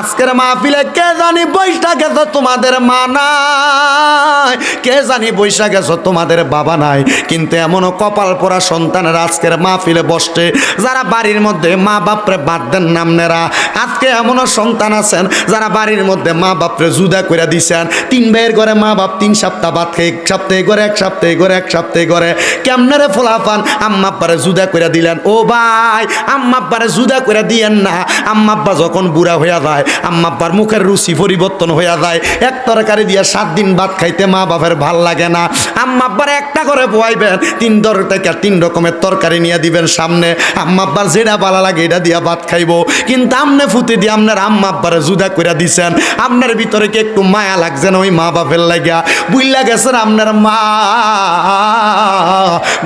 আজকের মাহফিলে কে জানি বৈশা গেছো, তোমাদের মা নাই। কে জানি বৈশা গেছো, তোমাদের বাবা নাই। কিন্তু এমনও কপাল পরা সন্তানের আজকের মাহফিলে বসছে, যারা বাড়ির মধ্যে মা বাপরে বাদ দেন নামনেরা আজকে এমনও সন্তান আছেন, যারা বাড়ির মধ্যে মা বাপরে জুদা করে দিছেন। তিন ভাইয়ের ঘরে মা বাপ তিন সপ্তাহ বাদ খেয়ে, এক সপ্তাহে করে এক সপ্তাহে করে এক সপ্তাহে ঘরে। কেমনে রে ফোলাফান আম্মা আব্বারে জুদা করে দিলেন, ও ভাই, আম্মা আব্বারে জুদা করে দিয়েন না। আম্মা আব্বা যখন বুড়া হইয়া যায় আম্মা আব্বার মুখের রুচি পরিবর্তন হইয়া যায়। এক তরকারি দিয়ে সাত দিন ভাত খাইতে মা বাপের ভালো লাগে না। আম্মা আব্বার একটা করে বয়াইবেন তিন থেকে তিন রকমের তরকারি নিয়ে দিবেন সামনে। আম্মা আব্বার যেটা ভালো লাগে এটা দিয়া ভাত খাইবো। কিন্তু আমনে ফুতে দিয়ে আপনার আম্মা আব্বারে জুদা করে দিছেন। আপনার ভিতরে কি একটু মায়া লাগছে না ওই মা বাপের লাগিয়া? বুইলা গেছেন আপনার মা।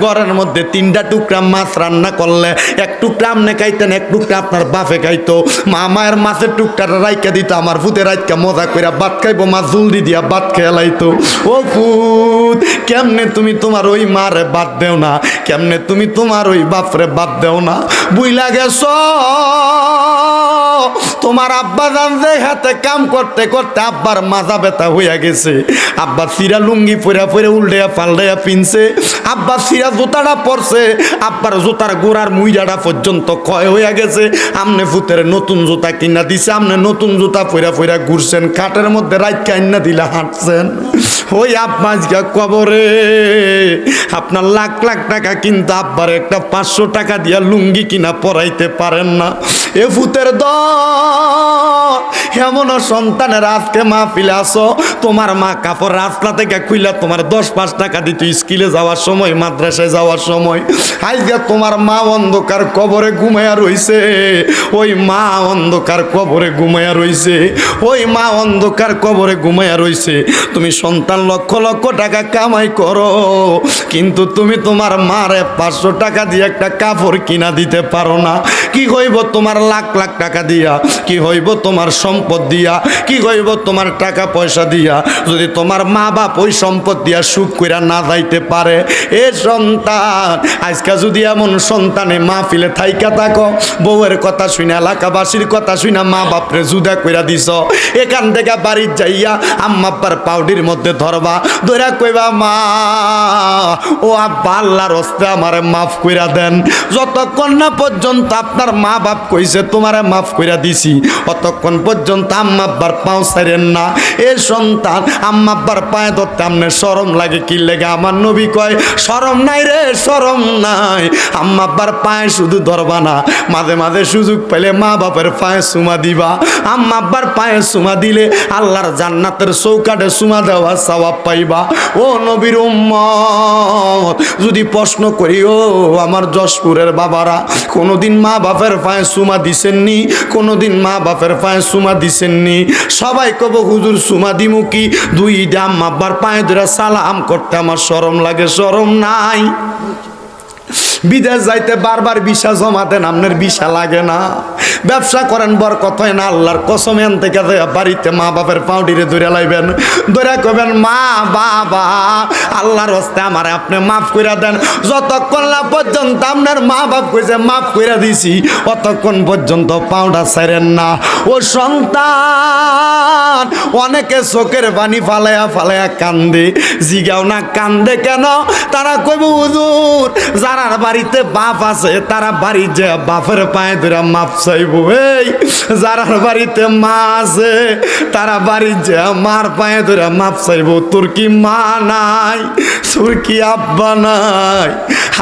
ঘরের মধ্যে তিনটা টুকরা মাছ রান্না করলে, এক টুকরা আপনি খাইতেন, এক টুকরা আপনার বাপে খাইতো। মা মায়ের মাছের রাইকা দিত, আমার ফুতে রাইকা মজা কইরা ভাত খাইবো, মা জলদি দিয়া ভাত খেলাইতো ও ফুত কেমনে তুমি তোমার ওই মারে বাদ দেও না? কেমনে তুমি তোমার ওই বাপরে বাদ দেও না? বুইলা গেছ তোমার আব্বা জানতে হাতে কাম করতে করতে আব্বার মাজা ব্যথা হইয়া গেছে। আব্বা সিরা লুঙ্গি পরে পরে উল্টাইয়া পাল্টাইয়া পিনছে। আব্বা সিরা জুতাটা পরছে। আব্বার জুতার গোড়ার মুইডাটা পর্যন্ত ক্ষয় হইয়া গেছে। আমনে ফুতের নতুন জুতা কিনা দিছে, আমনে নতুন জুতা পইরা পইরা ঘুরছেন। খাটের মধ্যে রাইট কাইনা দিলা হাঁটছেন। ওই আব্বা আজকে কবরে। আপনার লাখ লাখ টাকা কিন্তু আব্বার একটা পাঁচশো টাকা দিয়া লুঙ্গি কিনা পরাইতে পারেন না। এ ফুতের দল oh এমন সন্তানের আজকে মা ফিলে আসো। তোমার মা কাপড় রাস্তা থেকে খুইলা তোমার দশ পাঁচ টাকা দিত স্কুলে যাওয়ার সময়, মাদ্রাসায় যাওয়ার সময়। আজকে তোমার মা অন্ধকার কবরে ঘুমাইয়া রইছে। ওই মা অন্ধকার কবরে ঘুমাইয়া রইছে। ওই মা অন্ধকার কবরে ঘুমাইয়া রইছে। তুমি সন্তান লক্ষ লক্ষ টাকা কামাই করো। কিন্তু তুমি তোমার মারে পাঁচশো টাকা দিয়ে একটা কাপড় কিনা দিতে পারো না। কি হইব তোমার লাখ লাখ টাকা দিয়া? কি হইব তোমার সম্পদ দিয়া, কি হইব তোমার টাকা পয়সা দিয়া? যদি তোমার মা বাপ ওই সম্পদ দিয়া সুখ কইরা না যাইতে পারে, এ সন্তান, আজকে যদি এমন সন্তানে মা ফিলে থাইকা থাকো, বউয়ের কথা শুনে এলাকাবাসীর কথা শুনে মা বাপরে জুদা কইরা দিছ, এখান থেকে বাড়ির যাইয়া আম্মা আব্বার পাউডির মধ্যে ধরবা ধরা কইবা, মা, ও আব্বা আল্লাহর হস্তে আমারে মাফ কইরা দেন। যতক্ষণ না পর্যন্ত আপনার মা বাপ কইছে, তোমারে মাফ কইরা দিছি অতক্ষণ পর্যন্ত আম্মা আব্বার পাও ছাড়েন না। এ সন্তান আম্মা আব্বার পায়ে ধরতে আমনে শরম লাগে, কি লেগে? আমার নবী কয়, শরম নাই রে, শরম নাই। আম্মা আব্বার পায়ে শুধু ধরবা না, মাঝে মাঝে সুযোগ পেলে মা বাপের পায়ে সুমা দিবা। আম্মা আব্বার পায়ে সুমা দিলে আল্লাহর জান্নাতের চৌকাটে সুমা দেওয়া সওয়াব পাইবা। ও নবীর উম্মত, যদি প্রশ্ন করি, ও আমার যশপুরের বাবারা, কোনোদিন মা বাপের পায়ে সুমা দিছেননি? কোনোদিন মা বাপের পায়ে সুমা দিছেননি। সবাই কব, হুজুর সুমা দিমু কি? দুই দাম আব্বার পায়ে ধরে সালাম করতে আমার শরম লাগে, শরম নাই। বিদেশ যাইতে বারবার বিশা জমা দেন আপনার বিশা লাগে না। ব্যবসা করেন বরকত হয় না, আল্লাহর কসম এন থেকে বাড়িতে মা বাপের পাউডিরে ধরে লাইবেন, ধরে কবেন মা, বাবা, আল্লাহর হস্তে আমার আপনি মাফ করে দেন। যতক্ষণ না পর্যন্ত আপনার মা বাপ কইছে, মাফ করে দিছি, অতক্ষণ পর্যন্ত পাউডা ছাড়েন না। ও সন্তান, অনেকে চোখের পানি ফালাইয়া ফালাইয়া কান্দে। জিগাও না, কান্দে কেন? তারা কইব, হুজুর যারা বাড়িতে বাপ আছে, তারা বাড়ি যে বাপের পায়ে ধরে মাপ চাইব। এই যারা বাড়িতে মা আছে, তারা বাড়ি যে মার পায়ে ধরে মাপ চাইব। তোর কি মা নাই? তোর কি আব্বা নাই?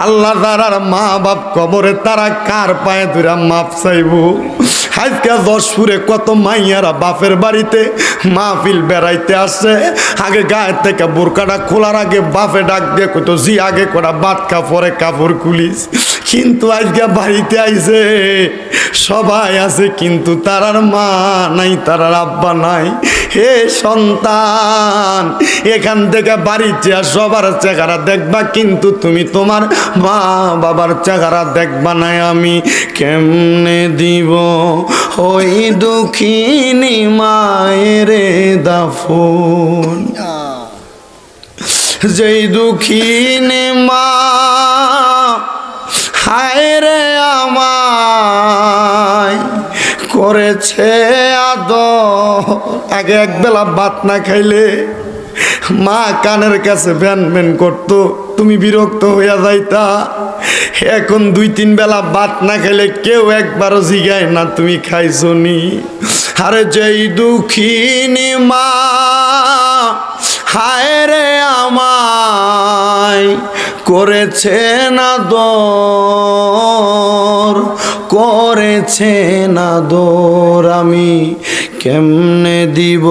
আল্লাহ তারার মা বাপ কবরে তারা কার পায়ে ধরে মাপ চাইব? আজকে দশপুরে কত মাইয়ারা বাপের বাড়িতে মাহফিল বেড়াইতে আসছে। আগে গায়ের থেকে বোরকাটা খোলার আগে বাপে ডাক দিয়ে কত জি, আগে কটা বাদ কাপড়ে কাপড় খুলিস। কিন্তু আজকে বাড়িতে আইছে। সবাই আছে কিন্তু তারার মা নাই তারার আব্বা নাই। হে সন্তান এখান থেকে বাড়িতে আর সবার চেহারা দেখবা কিন্তু তুমি তোমার মা বাবার চেহারা দেখবা নাই। আমি কেমনে দিব? ওই দুঃখিনী মায়ের দাফন। যেই দুঃখিনী মা হায় রে আমায়, করেছে আদর। আগে একবেলা ভাত না খাইলে মা কানের কাছে ভ্যান ভ্যান করতো, তুমি বিরক্ত হইয়া যাইতা। এখন দুই তিন বেলা ভাত না খাইলে কেউ একবারও জিগায় না, তুমি খাইছো নি। আরে যেই দুঃখিনী মা হায় রে আমায়, করেছে না দর, করেছে না দর আমি কেমনে দিব?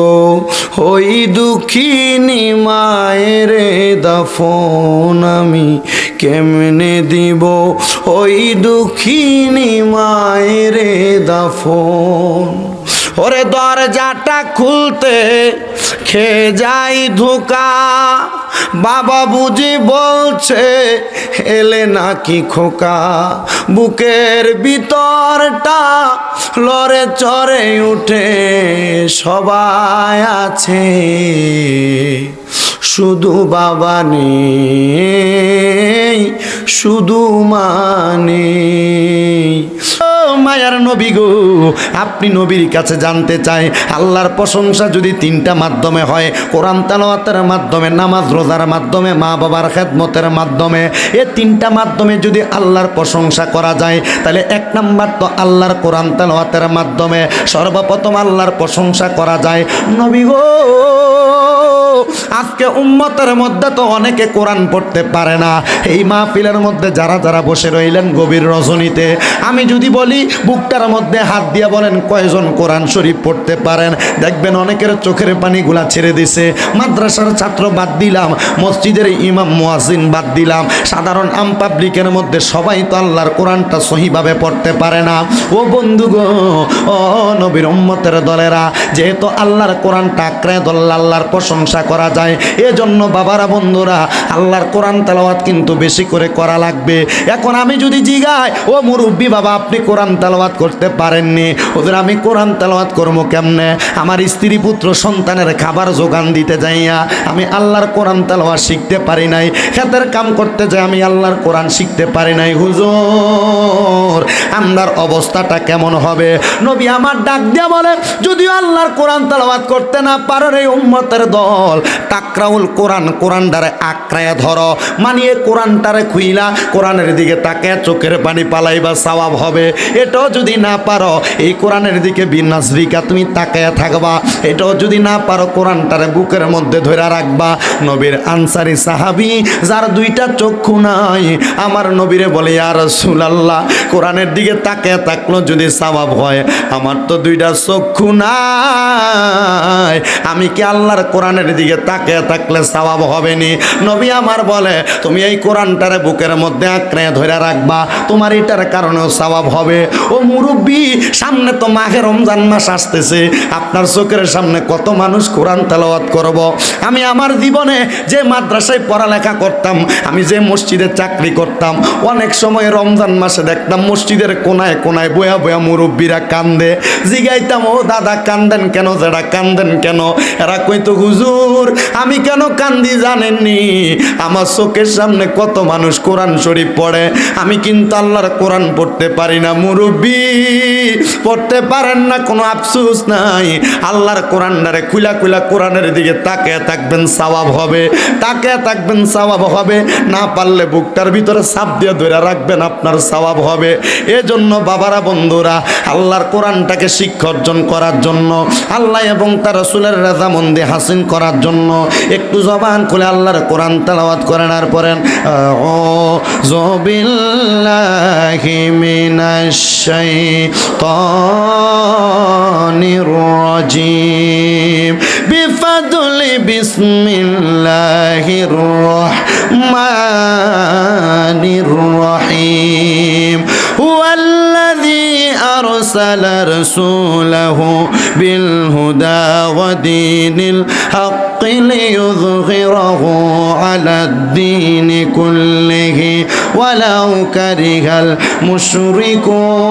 ওই দুঃখিনী মায়ের দাফন আমি কেমনে দিব? ওই দুঃখিনী মায়ের দাফন ওরে দরজাটা খুলতে খেয়ে যাই ধোকা। বাবা বুঝি বলছে, এলে নাকি খোকা? বুকের ভিতরটা লড়ে চড়ে উঠে সবাই আছে। শুধু বাবা নেই, শুধু মানে মায়ার নবী গো, আপনি নবীর কাছে জানতে চাই, আল্লাহর প্রশংসা যদি তিনটা মাধ্যমে হয়, কোরআন তালাওয়াতের মাধ্যমে, নামাজ রোজার মাধ্যমে, মা বাবার খেদমতের মাধ্যমে, এ তিনটা মাধ্যমে যদি আল্লাহর প্রশংসা করা যায়, তাহলে এক নাম্বার তো আল্লাহর কোরআন তালাওয়াতের মাধ্যমে সর্বপ্রথম আল্লাহর প্রশংসা করা যায়। নবী গো, আজকে উম্মতের মধ্যে তো অনেকে কোরআন পড়তে পারে না। এই মাহফিলের মধ্যে যারা যারা বসে রইলেন গভীর রজনীতে, আমি যদি বলি বুকটার মধ্যে হাত দিয়ে বলেন, কয়জন কোরআন শরীফ পড়তে পারেন? দেখবেন অনেকের চোখের পানিগুলা ছেড়ে দিছে। মাদ্রাসার ছাত্র বাদ দিলাম, মসজিদের ইমাম মুয়াজিন বাদ দিলাম। সাধারণ আম পাবলিকের মধ্যে সবাই তো আল্লাহর কোরআনটা সহিভাবে পড়তে পারে না। ও বন্ধু গো, ও নবীর উম্মতের দলেরা, যেহেতু আল্লাহর কোরআনটা আঁকড়ায় ধরলে আল্লাহর প্রশংসা করা যায়, এজন্য বাবারা, বন্ধুরা, আল্লাহর কোরআন তালাওয়াত কিন্তু বেশি করে করা লাগবে। এখন আমি যদি জিগাই, ও মুরব্বী বাবা, আপনি কোরআন তেলাওয়াত করতে পারেননি। ওদের আমি কোরআন তেলাওয়াত করব কেমনে? আমার স্ত্রী, পুত্র, সন্তানের খাবার যোগান দিতে যাইয়া আমি আল্লাহর কোরআন তেলাওয়াত শিখতে পারি নাই। খেতের কাম করতে যাই আমি আল্লাহর কোরআন শিখতে পারি নাই। হুজুর আমার অবস্থাটা কেমন হবে? নবী আমার ডাক দিয়া বলে, যদিও আল্লাহর কোরআন তেলাওয়াত করতে না পারেন এই উম্মতের দল, তাকরাউল কোরআন, কোরআনটারে আক্রায়া ধরো। মানিয়ে কোরআনটারে খুইলা, কোরআনের দিকে তাকে চোখের পানি পালাইবা, সওয়াব হবে। এটাও যদি না পারো, এই কোরআনের দিকে বিনাসরিকা তুমি তাকায়া থাকবা। এটাও যদি না পারো, কোরআনটারে বুকের মধ্যে ধরে রাখবা। নবীর আনসারি সাহাবি, যার দুইটা চক্ষু নাই, আমার নবীরে বলে আর সুলাল্লাহ কোরআনের দিকে তাকায়া থাকল যদি সওয়াব হয়, আমার তো দুইটা চক্ষু নাই। আমি কি আল্লাহর কোরআনের দিকে তাকিয়ে থাকলে সওয়াব হবে নি? নবী আমার বলে, তুমি এই কোরআনটারে বুকের মধ্যে আঁকড়ে ধরে রাখবা। তোমার এটার কারণেও সওয়াব হবে। ও মুরব্বী, সামনে তো মাঘে রমজান মাস আসতেছে। আপনার চোখের সামনে কত মানুষ কোরআন তেলাওয়াত করব। আমি আমার জীবনে যে মাদ্রাসায় পড়ালেখা করতাম, আমি যে মসজিদে চাকরি করতাম, অনেক সময় রমজান মাসে দেখতাম মসজিদের কোনায় কোনায় বয়া বয়া মুরব্বীরা কান্দে। জিগাইতাম, ও দাদা, কান্দেন কেন? যারা কান্দেন কেন? এরা কইতো, হুজুর, আমি কেন কান্দি জানেননি? আমার চোখের সামনে কত মানুষ কোরআন শরীফ পড়ে। আমি কিন্তু আল্লাহর কোরআন পড়তে পারি না মুরব্বী, পড়তে পারেন না, কোনো আফসুস নাই। আল্লাহর কোরআনটারে খুলা খুলা কোরআনের দিকে তাকে থাকবেন, সওয়াব হবে। তাকে থাকবেন, সওয়াব হবে। না পারলে বুকটার ভিতরে সাপ দিয়ে ধরে রাখবেন, আপনার সওয়াব হবে। এজন্য বাবারা, বন্ধুরা, আল্লাহর কোরআনটাকে শিক্ষা অর্জন করার জন্য, আল্লাহ এবং তার রসুলের রাজামন্দি হাসিন করার জন্য একটু জবান খুলে আল্লাহর কোরআন তেলাওয়াত করেন আর পড়েন জবিল্লাহি মিনাশ الشيطان الرجيم. بفضل بسم الله الرحمن الرحيم. هو الذي أرسل رسوله بالهدى ودين الحق ليظهره على الدين كله. ولو كره المشركون.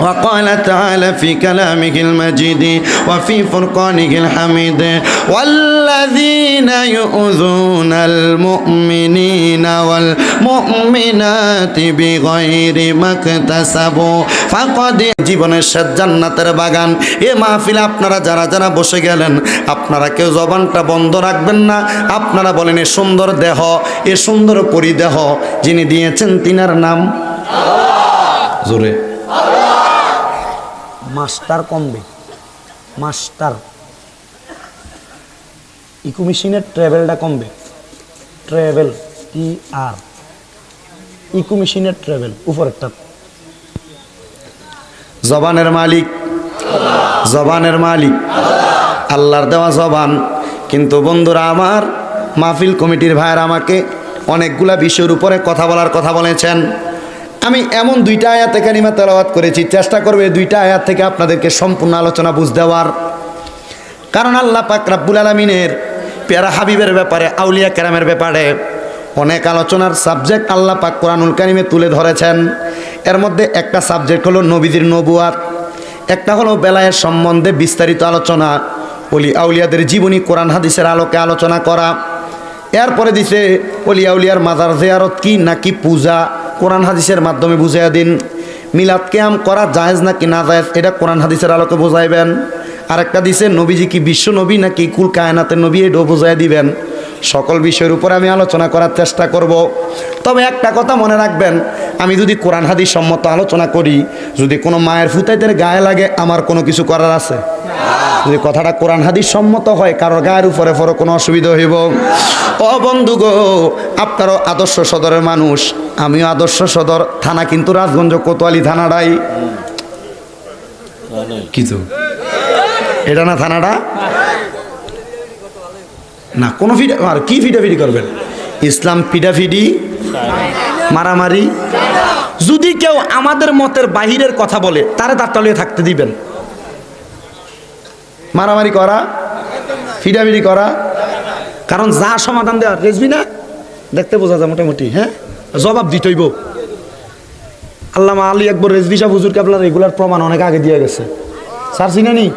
وقال تعالى في كلامه المجيد وفي فرقانه الحميد والذي الذين يؤذون المؤمنين والمؤمنات بغير ما اكتسبوا فقد জীবনের শেষ জান্নাতের বাগান এ মাহফিলে আপনারা যারা যারা বসে গেলেন আপনারা কেউ জবানটা বন্ধ রাখবেন না আপনারা বলেন এ সুন্দর দেহ এ সুন্দর পরিদেহ যিনি দিয়েছেন তিনার নাম জোরে মাস্টার কমবে। মাস্টার। ইকো মেশিনের ট্রাভেলটা কমবে। ট্রাভেল টি আর। ইকো মেশিনের ট্রাভেল উপরেরটা। জবানের মালিক। জবানের মালিক। আল্লাহর দেওয়া জবান। কিন্তু বন্ধুরা আমার মাহফিল কমিটির ভাইয়ের আমাকে অনেকগুলা বিষয়ের উপরে কথা বলার কথা বলেছেন। আমি এমন দুইটা আয়াত কানিমা তেলাওয়াত করেছি, চেষ্টা করবে দুইটা আয়াত থেকে আপনাদেরকে সম্পূর্ণ আলোচনা বুঝ দেওয়ার। কারণ আল্লাহ পাক রাব্বুল আলমিনের পেয়ারা হাবিবের ব্যাপারে, আউলিয়া কেরামের ব্যাপারে অনেক আলোচনার সাবজেক্ট আল্লাহ পাক কোরআনুল কারিমে তুলে ধরেছেন। এর মধ্যে একটা সাবজেক্ট হলো নবীদের নবুয়াত, একটা হলো বেলায়ের সম্বন্ধে বিস্তারিত আলোচনা, অলি আউলিয়াদের জীবনী কোরআন হাদিসের আলোকে আলোচনা করা। এরপরে দিছে অলি আউলিয়ার মাজার জিয়ারত কি নাকি পূজা কোরআন হাদিসের মাধ্যমে বুঝাইয়া দিন। মিলাদ কেয়াম করা জায়েজ নাকি না জায়েজ, এটা কোরআন হাদিসের আলোকে বোঝাইবেন। আরেকটা দিছে নবীজি কি বিশ্ব নবী নাকি কুল কায়নাতের নবী, এটাও বোঝাই দিবেন। সকল বিষয়ের উপরে আমি আলোচনা করার চেষ্টা করব। তবে একটা কথা মনে রাখবেন, আমি যদি কোরআন হাদিস সম্মত আলোচনা করি, যদি কোনো মায়ের ফুতাইদের গায়ে লাগে, আমার কোনো কিছু করার আছে? যদি কথাটা কোরআন হাদিস সম্মত হয় কারোর গায়ের উপরে পরে কোনো অসুবিধা হইব। ও বন্ধু গো আপনারও আদর্শ সদরের মানুষ আমিও আদর্শ সদর থানা কিন্তু রাজগঞ্জ কোতোয়ালি থানাটাই। কিছু এটা না থানাটা? না কোনো ফিডা আর কি ফিডাফিডি করবেন? ইসলাম ফিডাফিডি মারামারি। যদি কেউ আমাদের মতের বাহিরের কথা বলে তারা তার তলিয়ে থাকতে দিবেন। মারামারি করা ফিডাফিডি করা। কারণ যা সমাধান দেওয়া রেজবি না? দেখতে বোঝা যায় মোটামুটি হ্যাঁ? জবাব দিতইব। আল্লামা আলী একবার রেজবি সাহ হুজুরকে আপনার এগুলার প্রমাণ অনেক আগে দিয়ে গেছে। স্যার চিনেনি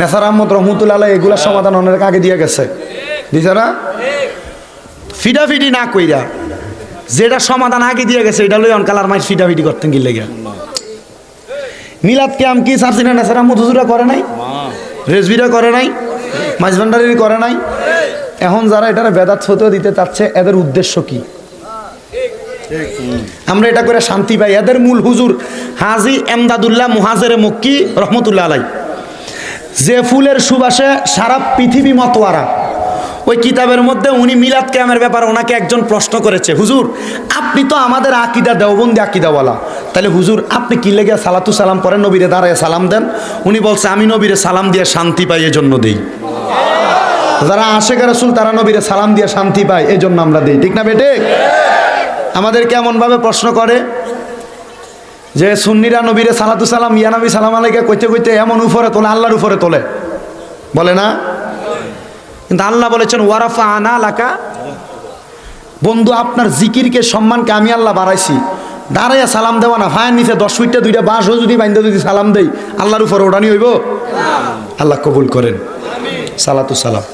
নেসার আহমদ রহমতুল্লাহ এগুলার সমাধান অনেক আগে দিয়ে গেছে। দিছে না? ফিডাফিডি না কইরা, যেটা সমাধান আগে দিয়ে গেছে, এটা লই কালার মাই ফিডাফিডি করতেন গিয়া মিলাদ কেয়াম কি, স্যার, চিনে নেসার আহমদ হুজুরা করে নাই? রেজবিরা করে নাই মাঝভান্ডারি করে নাই। এখন যারা এটার বেদাত ফতো দিতে চাচ্ছে, এদের উদ্দেশ্য কি? আমরা এটা করে শান্তি পাই। এদের মূল হুজুর হাজি এমদাদুল্লাহ মুহাজের মক্কি রহমতুল্লাহ আলাই যে ফুলের সুবাসে সারা পৃথিবী মতোয়ারা। ওই কিতাবের মধ্যে উনি মিলাদ ক্যামের ব্যাপারে ওনাকে একজন প্রশ্ন করেছে, হুজুর, আপনি তো আমাদের আকিদা দেওবন্দি আকিদাওয়ালা। তাহলে হুজুর, আপনি কি লেগে সালাতু সালাম পরে নবীরে দাঁড়ায় সালাম দেন? উনি বলছে, আমি নবীরে সালাম দিয়ে শান্তি পাই এজন্য দেই। যারা আশেখ রসুল, তারা নবীরে সালাম দিয়ে শান্তি পায় এই জন্য আমরা দিই। ঠিক না বেটে আমাদের কেমন ভাবে প্রশ্ন করে যে, সুন্নিরা নবীরে সালাতু সালাম ইয়া নবী সালাম আলাইকে কইতে কইতে এমন উপরে তোলে, আল্লাহর উপরে তোলে? বলে না? কিন্তু আল্লাহ বলেছেন ওয়ারাফা আনা লাকা। বন্ধু, আপনার জিকিরকে সম্মানকে আমি আল্লাহ বাড়াইছি। দাঁড়াইয়া সালাম দেওয়া না ফায়ার নিচে দশ ফিটটা দুইটা বাঁশ যদি বাইন্দা যদি সালাম দেই, আল্লাহর উপরে ওড়ানি হইব? আল্লাহ কবুল করেন। সালাতু সালাম।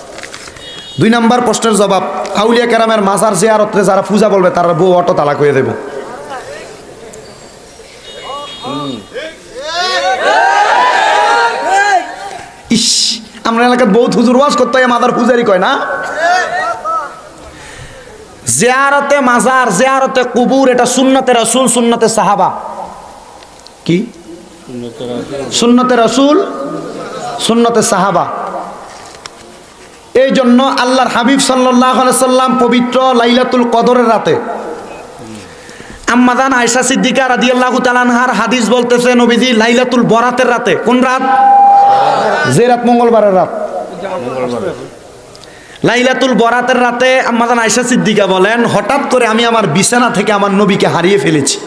দুই নাম্বার প্রশ্নের জবাব, আউলিয়া কেরামের মাজার জিয়ারতে যারা পূজা বলবে, তারা বউ অটো তালাক হয়ে দেব। ইস আমরা এলাকার বহুত হুজুর ওয়াজ করতে হয়, মাদার পূজারি কয় না? জিয়ারতে মাজার, জিয়ারতে কুবুর, এটা সুন্নতে রসুল, সুন্নতে সাহাবা। কি? সুন্নতে রসুল, সুন্নতে সাহাবা। এই জন্য আল্লাহর হাবিব সাল্লাহ সাল্লাম পবিত্র লাইলাতুল কদরের রাতে আম্মাদান আয়সা সিদ্দিকা রাদি আল্লাহ তালানহার হাদিস বলতেছে, নবীজি লাইলাতুল বরাতের রাতে, কোন রাত? যে রাত মঙ্গলবারের রাত। লাইলাতুল বরাতের রাতে আম্মাদান আয়সা সিদ্দিকা বলেন হঠাৎ করে আমি আমার বিছানা থেকে আমার নবীকে হারিয়ে ফেলেছি।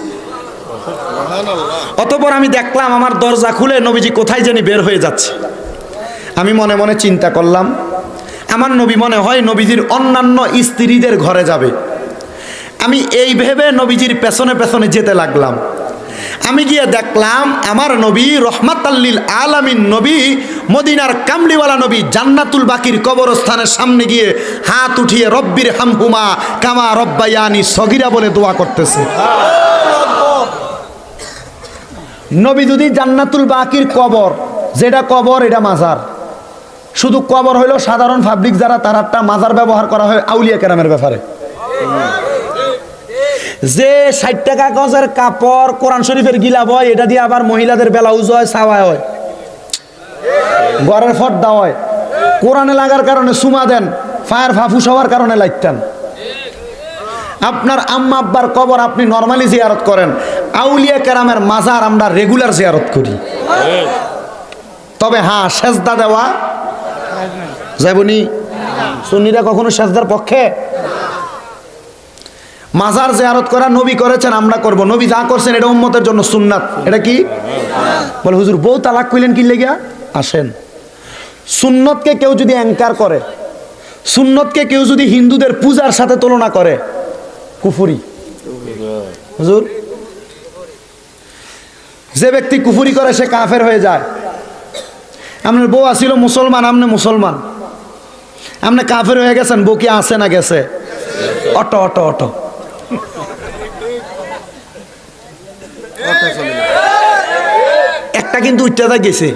অতপর আমি দেখলাম আমার দরজা খুলে নবীজি কোথায় জানি বের হয়ে যাচ্ছে। আমি মনে মনে চিন্তা করলাম আমার নবী মনে হয় নবীজির অন্যান্য স্ত্রীদের ঘরে যাবে। আমি এই ভেবে নবীজির পেছনে পেছনে যেতে লাগলাম। আমি গিয়ে দেখলাম আমার নবী রহমাত আল্লিল আলামিন নবী, মদিনার কামলিওয়ালা নবী জান্নাতুল বাকির কবরস্থানের সামনে গিয়ে হাত উঠিয়ে রব্বির হামহুমা কামা রব্বায়ানি সগিরা বলে দোয়া করতেছে। নবী যদি জান্নাতুল বাকির কবর, যেটা কবর, এটা মাজার। শুধু কবর হইল সাধারণ পাবলিক যারা তার একটা মাজার ব্যবহার করা হয় আউলিয়া কেরামের ব্যাপারে। যে ষাট টাকা গজের কাপড় কোরআন শরীফের গিলাপ হয়, এটা দিয়ে আবার মহিলাদের ব্লাউজ হয় সাওয়া হয়। ঘরের ফর্দা হয়। কোরআনে লাগার কারণে সুমা দেন, ফায়ার ফাফুস হওয়ার কারণে লাইতেন আপনার আম্মা আব্বার কবর আপনি নর্মালি জিয়ারত করেন। আউলিয়া কেরামের মাজার আমরা রেগুলার জিয়ারত করি। তবে হ্যাঁ সেজদা দেওয়া যাবনি সুন্নিরা কখনো সেজদার পক্ষে? মাজার জিয়ারত করা নবী করেছেন, আমরা করব। নবী যা করছেন, এটা উম্মতের জন্য সুন্নাত। এটা কি? বলে, হুজুর, বউ তালাক কইলেন কি লেগিয়া? আসেন। সুন্নতকে কেউ যদি অ্যাঙ্কার করে, সুন্নতকে কেউ যদি হিন্দুদের পূজার সাথে তুলনা করে, কুফুরি। হুজুর, যে ব্যক্তি কুফুরি করে, সে কাফের হয়ে যায়। আপনার বউ আসিল মুসলমান আপনি মুসলমান। আপনি কাফের হয়ে গেছেন, বউ কি আছে না গেছে? Auto auto auto. একটা কিন্তু উইটাটা গেছে।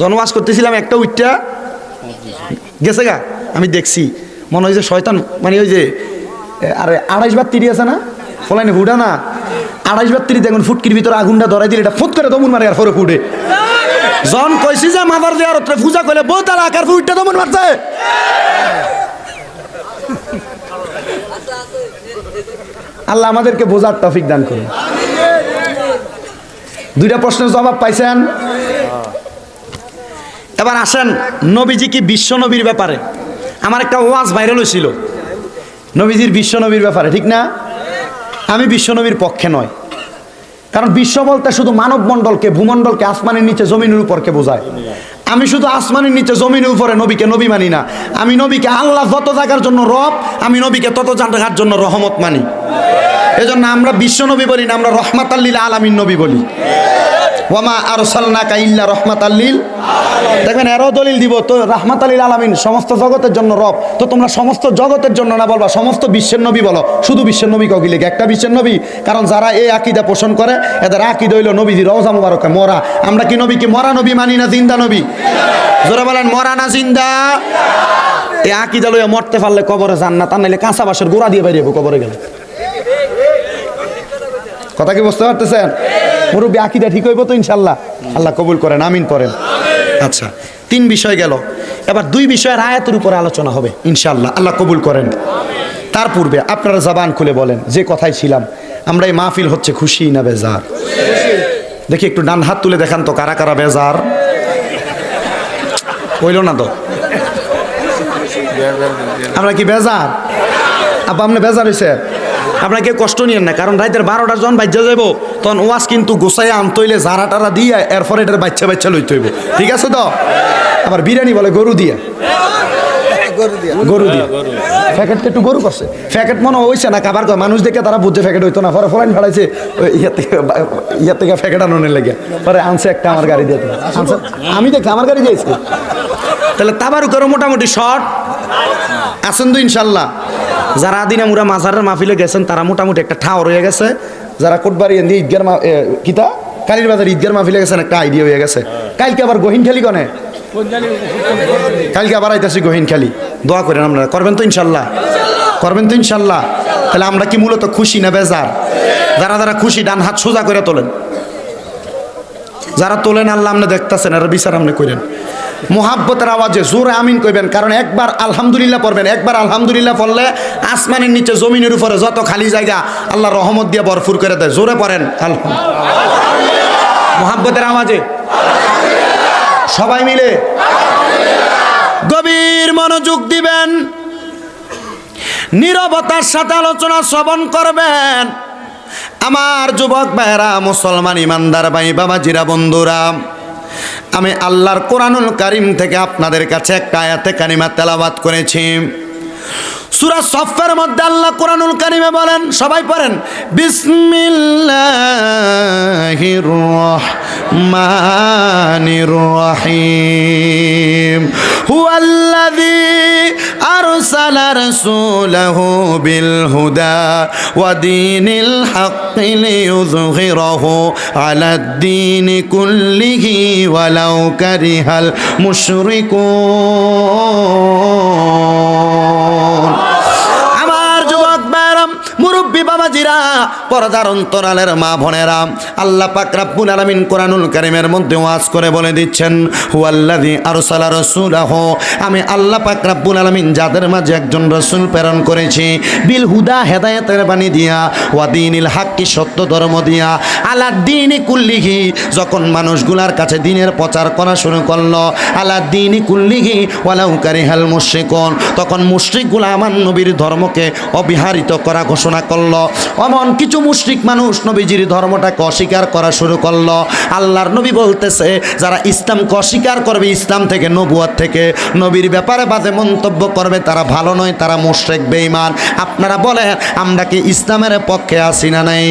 জনবাস করতেছিলাম, একটা উইটটা গেছে গা। আমি দেখছি, মনে হয় যে শয়তান মানে ওই যে আরে আড়াইশ বার তিরি আছে না? ফলাইনি হুডা না? আড়াইশ বার তিরি দেখুন ফুটকির ভিতরে আগুনটা ধরাই দিলে, এটা ফুট করে দমন মারে আর ফরে ফুটে। জন কইছি যে মাদার দেওয়ার পূজা করলে, বউ তারা আকার ফুটটা দমন মারছে। আল্লাহ আমাদেরকে বোঝার টফিক দান করুন। দুইটা প্রশ্নের জবাব পাইছেন? এবার আসেন নবীজি কি বিশ্ব নবীর ব্যাপারে? আমার একটা ওয়াজ ভাইরাল হয়েছিল। নবীজির বিশ্ব নবীর ব্যাপারে, ঠিক না? আমি বিশ্ব নবীর পক্ষে নয়। কারণ বিশ্ব বলতে শুধু মানব মণ্ডলকে ভূমণ্ডলকে, আসমানের নিচে, জমিনের উপরকে বোঝায়। আমি শুধু আসমানের নিচে, জমিনের উপরে নবীকে নবী মানি না। আমি নবীকে আল্লাহ যত জায়গার জন্য রব, আমি নবীকে তত জায়গার জন্য রহমত মানি। এজন্য আমরা বিশ্ব নবী বলি না, আমরা রহমাত আল্লিল আলামিন নবী বলি। ওয়ামা আর সাল্লাকা ইল্লা রহমাত আল্লিল দেখবেন, এরও দলিল দিব, তো রহমাত আলীল আলামিন সমস্ত জগতের জন্য রব। তো তোমরা সমস্ত জগতের জন্য না বলবা, সমস্ত বিশ্বের নবী বলো। শুধু বিশ্বের নবী কাউকে লিখে একটা বিশ্বের নবী, কারণ যারা এই আকিদা পোষণ করে, এদের আকিদ হইল নবীজি রওজা মুবারকে, মরা। আমরা কি নবী কি মরা নবী মানি না জিন্দা নবী? জোরে বলেন, মরা না জিন্দা? এই আকিদা লইয়া মরতে পারলে কবরে যান না তার নাইলে কাঁচা বাসের গোড়া দিয়ে বেরিয়ে কবরে গেলে। কথা কি বুঝতে পারতেছেন? মুরব্বী আকিদা ঠিক হইব তো ইনশাল্লাহ আল্লাহ কবুল করেন, আমিন করেন। আচ্ছা তিন বিষয় গেল। এবার দুই বিষয়ের আয়াতের উপরে আলোচনা হবে ইনশাল্লাহ আল্লাহ কবুল করেন। তার পূর্বে আপনারা জবান খুলে বলেন, যে কথাই ছিলাম, আমরা এই মাহফিল হচ্ছে খুশি না বেজার? দেখি একটু ডান হাত তুলে দেখান তো, কারা কারা বেজার? হইল না তো? আমরা কি বেজার? আপা আপনি বেজার হয়েছে আপনার কেউ কষ্ট নিয়েন না কারণ রাতের বারোটার জন বাচ্চা যাব তখন ওয়াজ কিন্তু গোসাই আনতইলে জারা টারা দিয়ে এরপরে এটার বাচ্চা বাচ্চা লইতে হইব। ঠিক আছে তো? আবার বিরিয়ানি বলে গরু দিয়ে। গরু দিয়ে। একটু গরু করছে। প্যাকেট মনে হয়েছে না কাবার কয় মানুষ দেখে তারা বুঝছে প্যাকেট হইতো না। পরে ফলাইন ফেলাইছে ইয়া থেকে ইয়া থেকে প্যাকেট আনোনের লেগে। পরে আনছে একটা আমার গাড়ি দিয়ে। আনছে। আমি দেখছি আমার গাড়ি দিয়েছি তাহলে তাবারুকেরও মোটামুটি শর্ট। আছেন তো ইনশাল্লাহ। যারা আদিনা মুরা মাজারের মাহফিলে গেছেন, তারা মোটামুটি একটা ঠাও রয়ে গেছে। যারা কোটবাড়ি এনে ঈদগার কিতা? কালীর বাজার ঈদগার মাহফিলে গেছেন, একটা আইডিয়া হয়ে গেছে। কালকে আবার খেলি কনে? কালকে আবার আইতাছি খেলি। দোয়া করেন আপনারা। করবেন তো ইনশাল্লাহ। করবেন তো ইনশাল্লাহ। তাহলে আমরা কি মূলত খুশি না বেজার? যারা যারা খুশি, ডান হাত সোজা করে তোলেন। যারা তোলেন, আল্লাহ আপনি দেখতেছেন, আর বিচার আপনি করেন। মোহাব্বতের আওয়াজে জোরে আমিন কইবেন, কারণ একবার আলহামদুলিল্লাহ পড়বেন, একবার আলহামদুলিল্লাহ পড়লে আসমানের নিচে, জমিনের উপরে যত খালি জায়গা, আল্লাহ রহমত দিয়ে ভরপুর করে দেয়। জোরে পড়েন মোহাব্বতের আওয়াজে? সবাই মিলে? গভীর মনোযোগ দিবেন, নীরবতার সাথে আলোচনা শ্রবণ করবেন। আমার যুবক ভাইরা মুসলমান ইমানদার ভাই বাবা জিরা বন্ধুরা আমি আল্লাহর কোরআনুল কারিম থেকে আপনাদের কাছে একটা আয়াতে কানিমা তেলাবাত করেছি। সুরা সফের মধ্যে আল্লাহ কোরআনুল কারিমে বলেন, সবাই পড়েন, বিসমিল্লাহির রহমানির রহিম। হুয়াল্লাযী আরসালা রাসূলাহু বিল হুদা ওয়া দীনিল হাক্কি লিইয়ুযহিরাহু আলাদ দীনি কুল্লিহি ওয়ালাউ মুরব্বী বাবাজিরা, পর্দার অন্তরালের মা বোনেরা, আল্লাহ পাক রাব্বুল আলামিন কোরআনুল কারীমের মধ্যে ওয়াজ করে বলে দিচ্ছেন, হুয়াল্লাযী আরসালা রাসূলাহু, আমি আল্লাহ পাক রাব্বুল আলামিন যাদের মাঝে একজন রাসূল প্রেরণ করেছি, বিল হুদা হেদায়েতের বাণী দিয়া, ওয়া দীনিল হাক্কি সত্য ধর্ম দিয়া, আলা দীনি কুল্লিহি, যখন মানুষগুলার কাছে দিনের প্রচার করা শুরু করল, আলা দীনি কুল্লিহি ওয়ালাউ কারিহাল মুশরিকুন, তখন মুশরিকগুলা আমার নবীর ধর্মকে অবিহারিত করা ঘোষণা করল। অমন কিছু মুশরিক মানুষ নবীজির ধর্মটাকে অস্বীকার করা শুরু করল। আল্লাহর নবী বলতেছে, যারা ইসলামকে অস্বীকার করবে, ইসলাম থেকে নবুয়ার থেকে নবীর ব্যাপারে বাদে মন্তব্য করবে, তারা ভালো নয়, তারা মুশরিক, বেঈমান। আপনারা বলেন, আমরা কি ইসলামের পক্ষে আসি না নাই?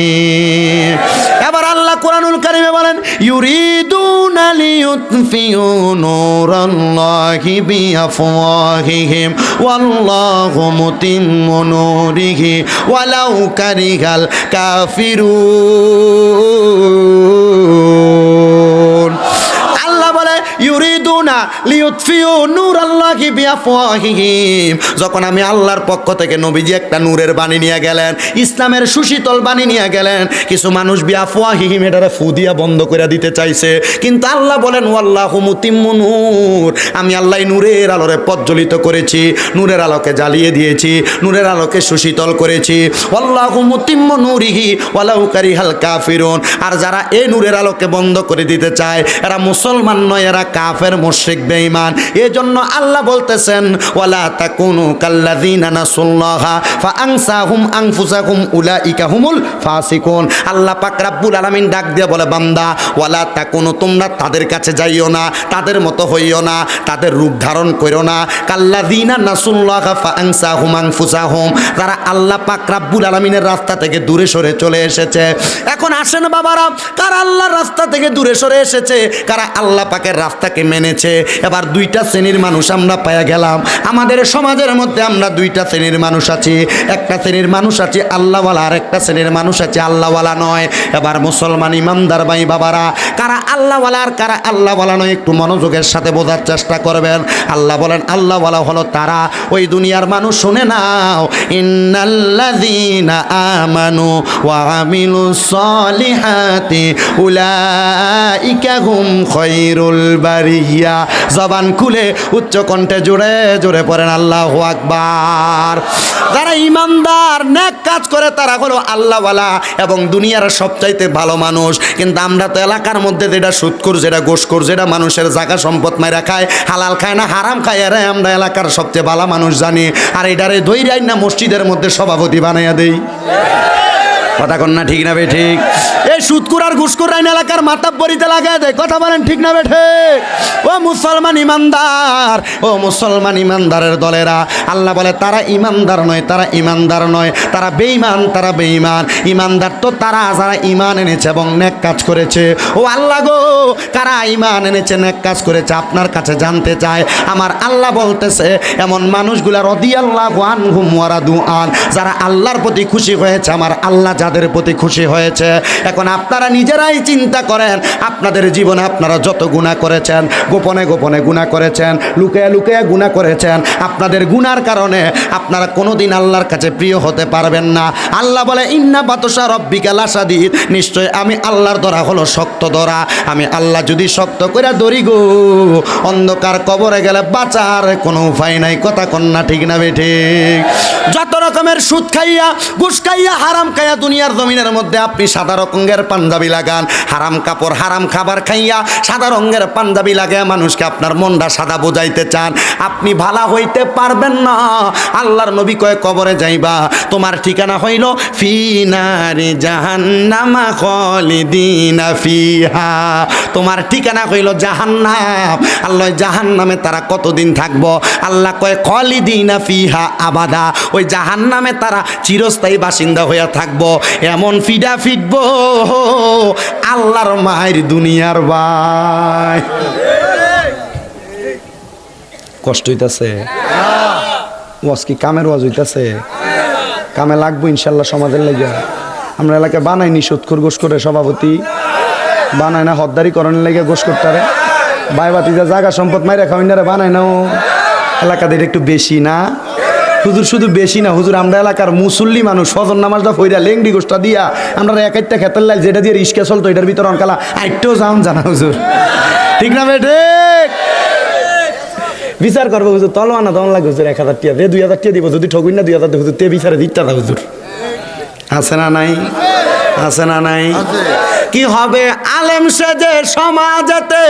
আল্লাহ কোরআনুল কারিমে বলেন ইউরিদুনা লিইউতফিউ নূরাল্লাহি বিআফওয়াহিহিম ওয়াল্লাহু মুতিম্মু নূরিহি ওয়ালাউ কারিহাল কাফিরুন। যখন আমি আল্লাহর পক্ষ থেকে নবীজি একটা নূরের বাণী নিয়ে গেলেন, ইসলামের সুশীতল বাণী নিয়ে গেলেন, কিছু মানুষ বিআফওয়াহিহিম এটারে ফু দিয়া বন্ধ করে দিতে চাইছে। কিন্তু আল্লাহ বলেন ওয়াল্লাহু মুতিম্মু নূর। আমি আল্লাহ নূরের আলোরে প্রজ্বলিত করেছি, নূরের আলোকে জ্বালিয়ে দিয়েছি, নূরের আলোকে সুশীতল করেছি। ওয়াল্লাহু মুতিম্মু নূরিহি ওয়ালাউ কারিহাল কাফিরুন। আর যারা এই নূরের আলোকে বন্ধ করে দিতে চায়, এরা মুসলমান নয়, এরা কাফের, মুশরিক, বেঈমান। এজন্য আল্লাহ বলতেছেন, ওয়ালা তাকুনু কাল্লাযিনা নাসুল্লাহা ফাআনসাহুম আনফুসাহুম উলাইকা হুমুল ফাসিকুন। আল্লাহ পাক রাব্বুল আলামিন ডাক দিয়ে বলে, বান্দা, ওয়ালা তাকুনু, তোমরা তাদের কাছে যাইও না, তাদের মতো হইও না তাদের রূপ ধারণ করো না। কাল্লাযিনা নাসুল্লাহা ফাআনসাহুম আনফুসাহুম। যারা আল্লাহ পাক রাব্বুল আলামিনের রাস্তা থেকে দূরে সরে চলে এসেছে। এখন আসেন বাবারা, কারা আল্লাহর রাস্তা থেকে দূরে সরে এসেছে? কারা আল্লাহ পাকের রাস্তাকে মেনেছে? এবার দুইটা শ্রেণির মানুষ আমরা পায়া গেলাম। আমাদের সমাজের মধ্যে আমরা দুইটা শ্রেণির মানুষ আছি। একটা শ্রেণির মানুষ আছে আল্লাহওয়ালা আর একটা শ্রেণির মানুষ আছে আল্লাহওয়ালা নয়। এবার মুসলমান ইমামদার ভাই বাবারা, কারা আল্লাহওয়ালা আর কারা আল্লাহওয়ালা নয়, একটু মনোযোগের সাথে বোঝার চেষ্টা করবেন। আল্লাহ বলেন আল্লাহওয়ালা হলো তারা। ওই দুনিয়ার মানুষ শুনে নাও। আমানু ওয়া সলিহাতি উলাইকা হুম খৈরুল বারিয়া। জবান খুলে উচ্চ কণ্ঠে জোরে জোরে পড়েন, আল্লাহ আকবার। যারা ইমানদার, নেক কাজ করে, তারা হলো আল্লাহওয়ালা এবং দুনিয়ার সবচাইতে ভালো মানুষ। কিন্তু আমরা তো এলাকার মধ্যে যেটা সুৎকুর যেটা গোসকুর যেটা মানুষের জায়গা সম্পদ মাইরা খায় হালাল খায় না, হারাম খায়। আরে আমরা এলাকার সবচেয়ে ভালো মানুষ জানি। আর এটারে দৈরাই না, মসজিদের মধ্যে সভাপতি বানাইয়া দেই। কথা কন না, ঠিক না বে, ঠিক। এই সুদকুর আর ঘুসকুর রাইন এলাকার মাতাব বরিতে লাগায় দেয় কথা বলেন, ঠিক না বে, ঠিক। ও মুসলমান ইমানদার, ও মুসলমান ইমানদারের দলেরা, আল্লাহ বলে, তারা ইমানদার নয়, তারা ইমানদার নয়। তারা বেঈমান তারা বেঈমান। ইমানদার তো তারা, যারা ইমান এনেছে এবং নেক কাজ করেছে। ও আল্লাহ গো, কারা ইমান এনেছে, নেক কাজ করেছে, আপনার কাছে জানতে চায়। আমার আল্লাহ বলতেছে, এমন মানুষগুলা রদি আল্লাহ আনহুম ওয়ারাদু আন যারা আল্লাহর প্রতি খুশি হয়েছে, আমার আল্লাহ যাদের প্রতি খুশি হয়েছে। এখন আপনারা নিজেরাই চিন্তা করেন, আপনাদের জীবনে আপনারা যত গুণা করেছেন, গোপনে গোপনে গুণা করেছেন, লুকিয়ে লুকিয়ে গুণা করেছেন, আপনাদের গুনার কারণে আপনারা কোনোদিন আল্লাহর কাছে প্রিয় হতে পারবেন না। আল্লাহ বলে, ইন্না বাতসা রব্বিকা লাসাদিদ নিশ্চয় আমি আল্লাহর ধরা হলো শক্ত ধরা আমি আল্লাহ যদি শক্ত করে ধরি গো, অন্ধকার কবরে গেলে বাঁচার কোনো উপায় নাই। কথা কন্যা ঠিক না বে ঠিক। যত রকমের সুদ খাইয়া, ঘুষ খাইয়া, হারাম খাইয়া দুনিয়ার জমিনের মধ্যে আপনি সাদা রঙের পাঞ্জাবি লাগান, হারাম কাপড়, হারাম খাবার খাইয়া সাদা রঙের পাঞ্জাবি লাগায় মানুষকে আপনার মনটা সাদা বোঝাইতে চান। আপনি ভালা হইতে পারবেন না। আল্লাহর নবী কয়ে, কবরে যাইবা, তোমার ঠিকানা হইল ফিনারি জাহান্নামা খলিদিনা ফিহা। তোমার ঠিকানা হইল জাহান্নাম। আল্লাহ জাহান্নামে তারা কতদিন থাকব? আল্লাহ কয়, খলিদিনা ফিহা আবাদা। ওই জাহান জাহান্নামে তারা চিরস্থায়ী বাসিন্দা হইয়া থাকব। এমন ফিডা ফিটবো আল্লাহর মায়ের দুনিয়ার ভাই। কষ্ট হইতাছে? ওয়াজ কি কামের ওয়াজ হইতাছে? কামে লাগবো ইনশাল্লাহ সমাজের লেগে। আমরা এলাকায় বানাইনি সুৎখুর গোস করে সভাপতি। বানায় না হদ্দারি করণের লেগে গোস করতারে বাইবাতি যা জায়গা সম্পদ মাইরা খাওয়াইনারে বানায় না ও এলাকাদের একটু বেশি না? হুজুর শুধু বেশি না, হুজুর আমরা এলাকার মুসল্লি মানুষ, ফজর নামাজটা ফইরা লেংডি গোষ্ঠটা দিয়া আমরা এক একটা খেতের লাইল যেটা দিয়ে রিস্কা চলতো, এটার ভিতর অনকালা আইটেও যাও জানা হুজুর। ঠিক না বেটে বিচার করব হুজুর তলমা না তখন লাগে হুজুর, এক হাজার টিয়া দে, দুই হাজার টিয়া দিব, যদি ঠকুন না দুই হাজার হুজুর, তে বিচারে দিকটা দা হুজুর। আছে না নাই? আছে না নাই? কি হবে? আলেম সেজে সমাজেতে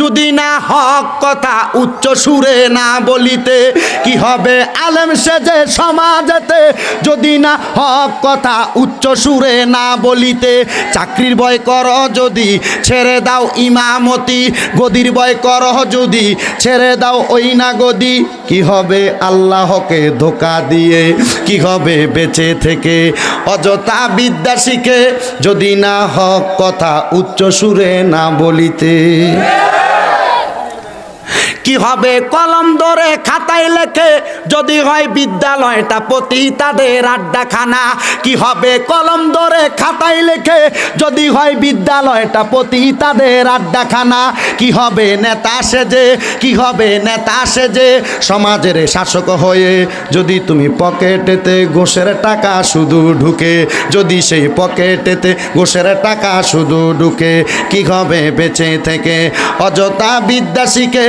যদি না হক কথা উচ্চ সুরে না বলিতে, কি হবে? আলেম সেজে সমাজেতে যদি না হক কথা উচ্চ সুরে না বলিতে, চাকরির ভয় কর যদি ছেড়ে দাও ইমামতি, গদির ভয় কর যদি ছেড়ে দাও ওই না গদি, কি হবে? আল্লাহকে ধোকা দিয়ে কি হবে? বেঁচে থেকে অযথা বিদ্যা শিখে যদি না হক কথা উচ্চ সুরে না বলিতে। কি হবে কলম ধরে খাতায় লেখে? যদি হয় বিদ্যালয়টা প্রতি তাদের আড্ডাখানা। কি হবে কলম ধরে খাতায় লেখে? যদি হয় বিদ্যালয়টা প্রতি তাদের আড্ডাখানা। কি হবে নেতা সেজে? কি হবে নেতা সেজে? সমাজের শাসক হয়ে যদি তুমি পকেটেতে গোসের টাকা শুধু ঢুকে, যদি সেই পকেটেতে গোসের টাকা শুধু ঢুকে কি হবে বেঁচে থেকে? অযথা বিদ্যা শিখে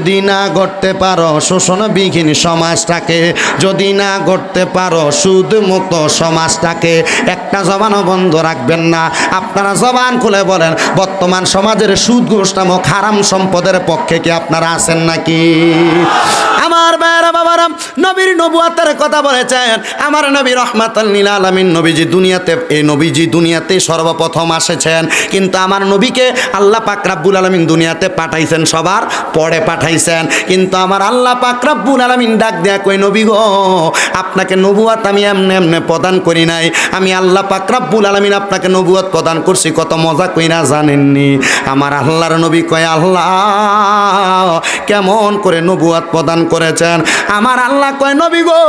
যদি না গড়তে পারো, শোষণ শোষণবিহীন সমাজটাকে। যদি না গড়তে পারো সুদ মুক্ত সমাজটাকে। একটা জবানও বন্ধ রাখবেন না। আপনারা জবান খুলে বলেন, বর্তমান সমাজের সুদ গোষ্ঠাম নামক হারাম সম্পদের পক্ষে কি আপনারা আছেন নাকি? আমার ভাইয়েরা বাবারা, নবীর নবুয়াতের কথা বলেছেন, আমার নবী রহমাতাল নীল আলমিন নবীজি দুনিয়াতে, এই নবীজি দুনিয়াতে সর্বপ্রথম আসেছেন। কিন্তু আমার নবীকে আল্লাহ পাক রাব্বুল আলমিন দুনিয়াতে পাঠাইছেন, সবার পরে পাঠাইছেন। কিন্তু আমার আল্লাহ পাক রাব্বুল আলমিন ডাক দেয়া কই নবী গো, আপনাকে নবুয়াত আমি এমনি এমনি প্রদান করি নাই। আমি আল্লাহ পাক রাব্বুল আলমিন আপনাকে নবুয়াত প্রদান করছি, কত মজা কইরা জানেননি। আমার আল্লাহর নবী কয়, আল্লাহ, কেমন করে নবুয়াত প্রদান করেছেন। আমার আল্লাহ কয়, নবী গো,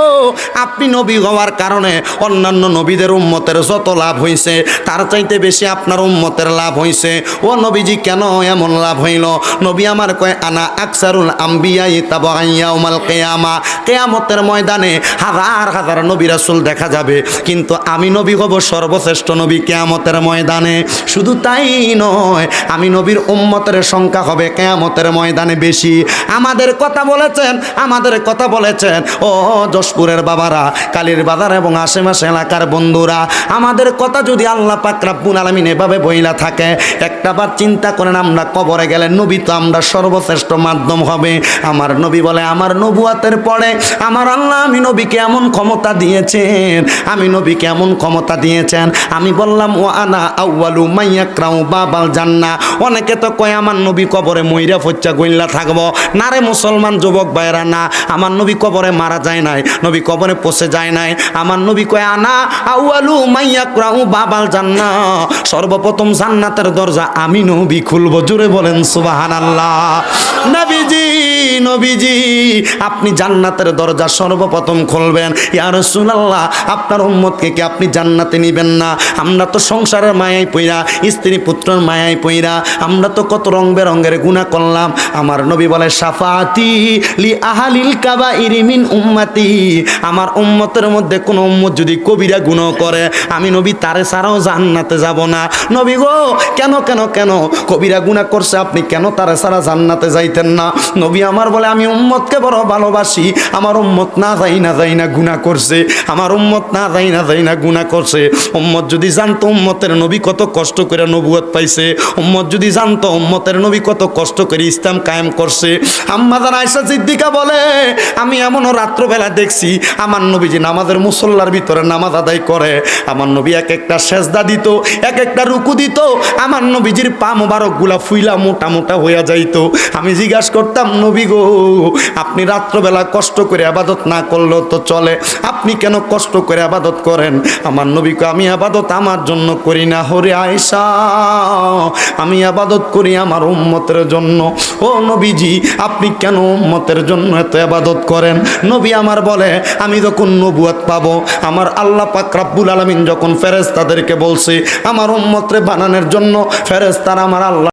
আপনি নবী হওয়ার কারণে অন্যান্য নবীদের উম্মতের যত লাভ হইছে, তার চাইতে বেশি আপনার উম্মতের লাভ হইছে। ও নবীজি, কেন এমন লাভ হইল? নবী আমার কয়, আনা আকসারুল আম্বিয়াই তাবাইয়াউমাল কিয়ামা। কিয়ামতের ময়দানে হাজার হাজার নবী রাসুল দেখা যাবে। কিন্তু আমি নবী হব সর্বশ্রেষ্ঠ নবী কেয়ামতের ময়দানে। শুধু তাই নয়, আমি নবীর উম্মতের সংখ্যা হবে কেয়ামতের ময়দানে বেশি। আমাদের কথা বলেছেন আমাদের কথা বলেছেন, ও যশপুরের বাবারা, কালীর বাজার এবং আশেপাশে এলাকার বন্ধুরা, আমাদের কথা যদি আল্লাহ পাক রাব্বুল এভাবে বইলা থাকে, একটা বার চিন্তা করেন আমরা কবরে গেলে নবী তো আমরা সর্বশ্রেষ্ঠ মাধ্যম হবে। আমার নবী বলে, আমার নবুয়াতের পরে আমার আল্লাহ আমি নবীকে এমন ক্ষমতা দিয়েছেন, আমি নবীকে এমন ক্ষমতা দিয়েছেন। আমি বললাম, ও আনা আউয়ালু মাইয়াক্রাউ বাবাল জান্না। অনেকে তো কয়, আমার নবী কবরে মইরা ফচ্চা গইল্লা থাকব। না রে মুসলমান যুবক ভাইরা না, আমার নবী কবরে মারা যায় নাই, নবী কবরে পচে যায় নাই। আমার নবী কয়, আনা আউয়ালু মাইয়াক্রাউ বাবাল জান্না, সর্বপ্রথম জান্নাতের দরজা আমি নবী খুলব। জুড়ে বলেন, সুবহানাল্লাহ। নবীজি নবীজি, আপনি জান্নাতের দরজা সর্বপ্রথম খুলবেন। ইয়া রাসূলুল্লাহ, আপনার উম্মতকে কি আপনি জান্নাতে নিবেন না? আমরা তো সংসারের মায়াই পইরা, স্ত্রী পুত্রের মায়াই পইরা, আমরা তো কত রং বেরঙ্গের গুনাহ করলাম। আমার নবী বলে, সাফাতি লি আহালিল কাবা ইরিমিন উম্মতি। আমার উম্মতের মধ্যে কোন উম্মত যদি কবিরা গুণ করে, আমি নবী তারে ছাড়াও জান্নাতে যাব না। নবী গো, কেন কেন কেন? কবিরা গুনাহ করছে, আপনি কেন তারে ছাড়া জান্নাতে যাইতেন না? নবী আমার বলে, আমি উম্মতকে বড় ভালোবাসি। আমার উম্মত না যাই না যাই না গুনাহ করছে। আমার উম্মত না যাই না যাই না গুনাহ করছে। উম্মত যদি জানতো উম্মতের নবী কত কষ্ট করে নবুয়ত পাইছে। উম্মত যদি জানতো উম্মতের নবী কত কষ্ট করে ইসলাম কায়েম করছে। আম্মাদান আয়সা সিদ্দিকা বলে, আমি এমনও রাত্রবেলা দেখছি, আমার নবী যে নামাজের মুসল্লার ভিতরে নামাজ আদায় করে। আমার নবী এক একটা সেজদা দিত, এক একটা রুকু দিত। আমার নবীজির পা মোবারকগুলা ফুইলা মোটা মোটা হইয়া যাইতো। আমি জিজ্ঞাসা করতাম, নবী গো, আপনি রাত্রবেলা কষ্ট করে আবাদত না করলেও তো চলে। আপনি কেন কষ্ট করে আবাদত করেন? আমার নবীকে আমি আবাদত আমার জন্য করি না, হরে আয়সা আমি আবাদত করি আমার উম্মতের জন্য। ও নবীজি, আপনি কেন উম্মতের জন্য এত আবাদত করেন? নবী আমার বলে, আমি যখন নবুয়াত পাবো, আমার আল্লাহ পাক রাব্বুল আলামিন যখন ফেরেশতাদেরকে বলছে, আমার উম্মতরে বানানোর জন্য ফেরেশতারা আমার আল্লাহ